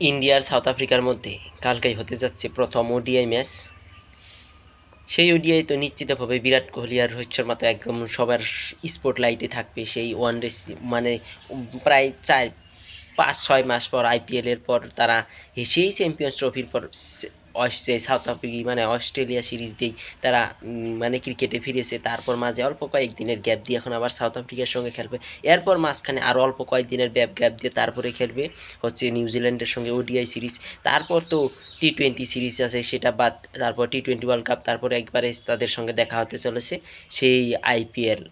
ইন্ডিয়ার সাউথ আফ্রিকার মধ্যে কালকেই হতে যাচ্ছে প্রথম ওডিআই ম্যাচ সেই ওডিআই তো নিশ্চিতভাবে বিরাট কোহলি আর রোহিত শর্মা তো একদম সবার স্পট লাইটে থাকবে। সেই ওয়ান ডে মানে প্রায় চার, পাঁচ, ছয় মাস পর আইপিএলের পর তারা সেই চ্যাম্পিয়ন্স ট্রফির পর সাউথ আফ্রিকা মানে অস্ট্রেলিয়া সিরিজ দিয়েই তারা মানে ক্রিকেটে ফিরেছে। তারপর মাঝে অল্প কয়েকদিনের গ্যাপ দিয়ে এখন আবার সাউথ আফ্রিকার সঙ্গে খেলবে। এরপর মাঝখানে আরও অল্প কয়েকদিনের গ্যাপ গ্যাপ দিয়ে তারপরে খেলবে হচ্ছে নিউজিল্যান্ডের সঙ্গে ওডিআই সিরিজ। তারপর তো টি টোয়েন্টি সিরিজ আছে, সেটা বাদ, তারপর টি টোয়েন্টি ওয়ার্ল্ড কাপ, তারপরে একবারে তাদের সঙ্গে দেখা হতে চলেছে, সেই আইপিএল।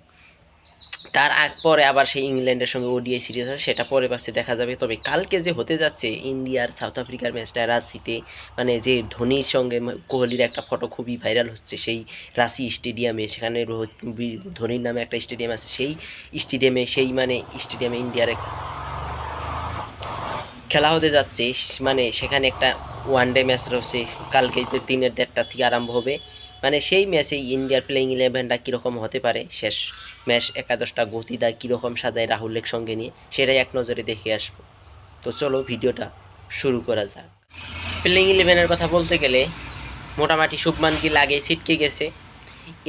তার আগ পরে আবার সেই ইংল্যান্ডের সঙ্গে ওডিআই সিরিজ আছে, সেটা পরে পাশে দেখা যাবে। তবে কালকে যে হতে যাচ্ছে ইন্ডিয়ার সাউথ আফ্রিকার ম্যাচটা রাঁচিতে মানে যে ধোনির সঙ্গে কোহলির একটা ফটো খুবই ভাইরাল হচ্ছে, সেই রাঁচি স্টেডিয়ামে সেখানে ধোনির নামে একটা স্টেডিয়াম আছে, সেই স্টেডিয়ামে সেই মানে স্টেডিয়ামে ইন্ডিয়ার খেলা হতে যাচ্ছে মানে সেখানে একটা ওয়ান ডে ম্যাচ রয়েছে, কালকে তিনের দেড়টা থেকে আরম্ভ হবে। মানে সেই ম্যাচে ইন্ডিয়ার প্লেইং ইলেভেনটা কীরকম হতে পারে? শেষ ম্যাচ একাদশটা গতিদা কীরকম সাজায় রাহুলের সঙ্গে নিয়ে? সেটাই এক নজরে দেখে আসব। তো চলো ভিডিওটা শুরু করা যাক। প্লেইং ইলেভেনের কথা বলতে গেলে মোটামুটি শুভমান গিল আগে ছিটকে গেছে।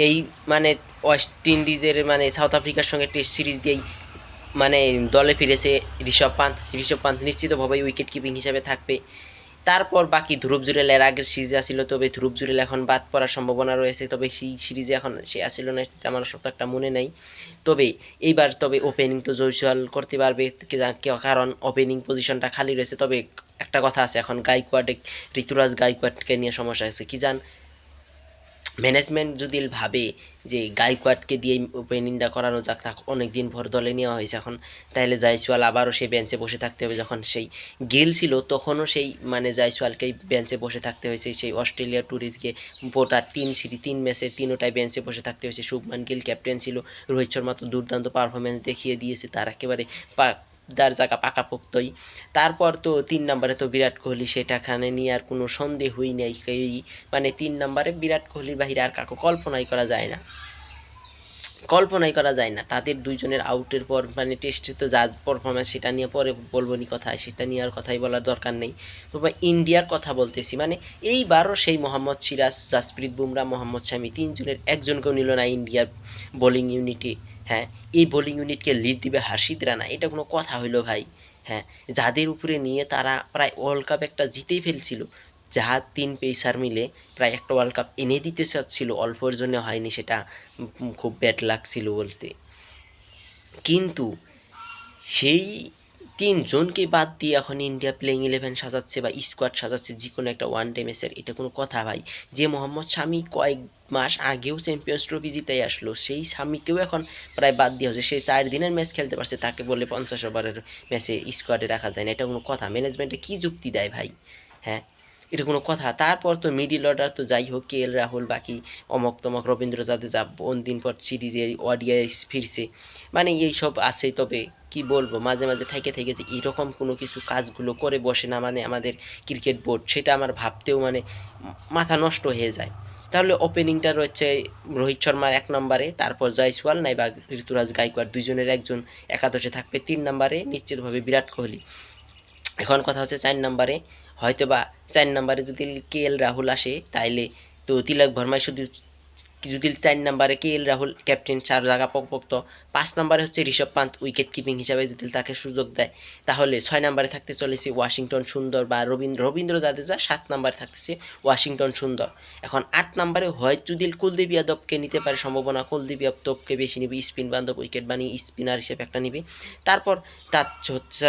এই মানে ওয়েস্ট ইন্ডিজের মানে সাউথ আফ্রিকার সঙ্গে টেস্ট সিরিজ দিয়েই মানে দলে ফিরেছে ঋষভ পান্ত ঋষভ পান্ত নিশ্চিতভাবেই উইকেট কিপিং হিসাবে থাকবে। তারপর বাকি ধ্রুব জুরেল এর আগের সিরিজে আসিল, তবে ধ্রুব জুরেল এখন বাদ পড়ার সম্ভাবনা রয়েছে, তবে সেই সিরিজে এখন সে আসিল না আমার সব একটা মনে নেই। তবে এইবার, তবে ওপেনিং তো জয়সওয়াল করতে পারবে কারণ ওপেনিং পজিশনটা খালি রয়েছে, তবে একটা কথা আছে, এখন গাইকোয়াডে ঋতুরাজ গাইকোয়াডকে নিয়ে সমস্যা আছে কি জান ম্যানেজমেন্ট যদি ভাবে যে গাইকোয়াডকে দিয়ে ওপেনিংটা করানো যাক, তাকে অনেক দিন ভর দলে নেওয়া হয়েছে এখন তাহলে জয়সওয়াল আবারও সেই বেঞ্চে বসে থাকতে হবে। যখন সেই গিল ছিল, তখনও সেই মানে জয়সওয়ালকেই বেঞ্চে বসে থাকতে হয়েছে। সেই অস্ট্রেলিয়া ট্যুরিস্টকে গোটা তিন সিরি তিন ম্যাচে তিনোটাই বেঞ্চে বসে থাকতে হয়েছে। শুভমান গিল ক্যাপ্টেন ছিল, রোহিত শর্মা তো দুর্দান্ত পারফরমেন্স দেখিয়ে দিয়েছে। তার একেবারে তার জায়গা পাকাপোক্তই। তারপর তো তিন নম্বরে তো বিরাট কোহলি, সেটাখানে নিয়ে আর কোনো সন্দেহই নেই কেউই মানে তিন নম্বরে বিরাট কোহলির বাহিরে আর কাকু কল্পনাই করা যায় না। কল্পনাই করা যায় না। তাদের দুইজনের আউটের পর মানে টেস্টে তো যা পারফরমেন্স সেটা নিয়ে পরে বলব নি কথা সেটা নিয়ে আর কথাই বলার দরকার নেই। ইন্ডিয়ার কথা বলতেছি মানে এইবারও সেই মোহাম্মদ সিরাজ, জাসপ্রীত বুমরা, মোহাম্মদ শামি তিনজনের, একজনকেও নিল না ইন্ডিয়ার বোলিং ইউনিটে হ্যাঁ এই বোলিং ইউনিটকে লিড দিবে হার্ষিদ রানা, এটা কোনো কথা হইল ভাই। হ্যাঁ যাদের উপরে নিয়ে তারা প্রায় ওয়ার্ল্ড কাপ একটা জিতেই ফেলছিল, যাহা তিন পেসার মিলে প্রায় একটা ওয়ার্ল্ড কাপ এনে দিতে চাচ্ছিল অল্পর জন্য হয়নি সেটা খুব ব্যাড লাগছিল বলতে। কিন্তু সেই তিনজনকে বাদ দিয়ে এখন ইন্ডিয়া প্লেইং ইলেভেন সাজাচ্ছে বা স্কোয়াড সাজাচ্ছে যে কোনো একটা ওয়ান ডে ম্যাচের এটা কোনো কথা ভাই। যে মোহাম্মদ শামি কয়েক মাস আগেও চ্যাম্পিয়ন্স ট্রফি জিতাই আসলো, সেই স্বামীকেও এখন প্রায় বাদ দেওয়া হচ্ছে সে চার দিনের ম্যাচ খেলতে পারছে, তাকে বলে পঞ্চাশ ওভারের ম্যাচে স্কোয়াডে রাখা যায় না, এটা কোনো কথা। ম্যানেজমেন্টে কী যুক্তি দেয় ভাই? হ্যাঁ? এটা কোনো কথা। তারপর তো মিডিল অর্ডার তো যাই হোক, কে এল, রাহুল, বাকি অমক তমক রবীন্দ্র জাদেজা দিন পর সিরিজে ওয়াডিআই ফিরছে। মানে এই সব আছে, তবে কি বলব, মাঝে মাঝে থেকে থেকে যে এরকম কোনো কিছু কাজগুলো করে বসে না মানে আমাদের ক্রিকেট বোর্ড, সেটা আমার ভাবতেও মানে মাথা নষ্ট হয়ে যায়। তাহলে ওপেনিংটা রয়েছে রোহিত শর্মার এক নম্বরে, তারপর জয়সওয়াল, নাইবা ঋতুরাজ গাইকোয়াড় দুজনের একজন একাদশে থাকবে তিন নম্বরে, নিশ্চিতভাবে বিরাট কোহলি। এখন কথা হচ্ছে চার নম্বরে হয়তো বা চার নম্বরে যদি কে এল রাহুল আসে তাইলে তো তিলক ভর্মায় শুধু যদি চার নম্বরে কে এল রাহুল, ক্যাপ্টেন চার জায়গা পক্ত। পাঁচ নম্বরে হচ্ছে ঋষভ পান্ত, উইকেট কিপিং হিসাবে যদি তাকে সুযোগ দেয়, তাহলে ছয় নম্বরে থাকতে চলেছে ওয়াশিংটন সুন্দর বা রবীন্দ্র রবীন্দ্র জাদেজা, সাত নম্বরে থাকতেছে ওয়াশিংটন সুন্দর। এখন আট নম্বরে হয় যদি কুলদীপ যাদবকে নিতে পারে সম্ভাবনা, কুলদীপ যাদবকে বেশি নিবে, স্পিন বান্ধব উইকেট বানিয়ে স্পিনার হিসেবে একটা নিবে। তারপর তার হচ্ছে,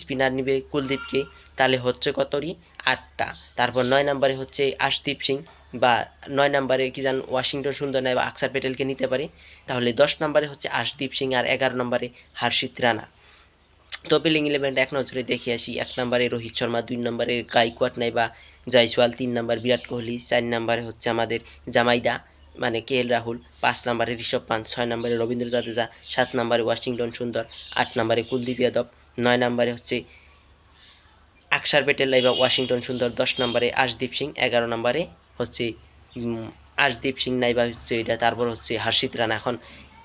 স্পিনার নিবে কুলদীপকে, তাহলে হচ্ছে কতরি আটটা। তারপর নয় নম্বরে হচ্ছে আশদীপ সিং বা নয় নম্বরে কি জান ওয়াশিংটন সুন্দর নয় বা আকসার প্যাটেলকে নিতে পারে। তাহলে দশ নম্বরে হচ্ছে আশদীপ সিং আর এগারো নম্বরে হার্ষিত রানা। তো প্লেইং ইলেভেনটা এক নজরে দেখে আসি। এক নম্বরে রোহিত শর্মা, দুই নম্বরে গাইকোয়াট নাই বা জয়সওয়াল, তিন নম্বর বিরাট কোহলি, চার নম্বরে হচ্ছে আমাদের জামাইদা মানে কে এল রাহুল, পাঁচ নম্বরে ঋষভ পান্ত, ছয় নম্বরে রবীন্দ্র জাদেজা, সাত নম্বরে ওয়াশিংটন সুন্দর, আট নম্বরে কুলদীপ যাদব, নয় নম্বরে হচ্ছে আকসার প্যাটেল বা ওয়াশিংটন সুন্দর দশ নম্বরে আশদীপ সিং, এগারো নম্বরে হচ্ছে আশদীপ সিং নাইবা হচ্ছে এটা, তারপর হচ্ছে হর্ষিত রানা। এখন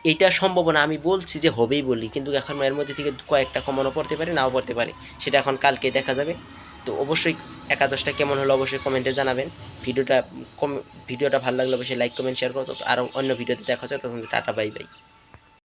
এইটা সম্ভাবনা আমি বলছি যে হবেই বলি কিন্তু এখন এর মধ্যে থেকে কয়েকটা কমানো পড়তে পারে, নাও পড়তে পারে, সেটা এখন কালকে দেখা যাবে। তো অবশ্যই একাদশটা কেমন হলো অবশ্যই কমেন্টে জানাবেন। ভিডিওটা, কম, ভিডিওটা ভালো লাগলে অবশ্যই লাইক কমেন্ট শেয়ার করো। তো আরও অন্য ভিডিওতে দেখা যায় তখন টাটা বাই বাই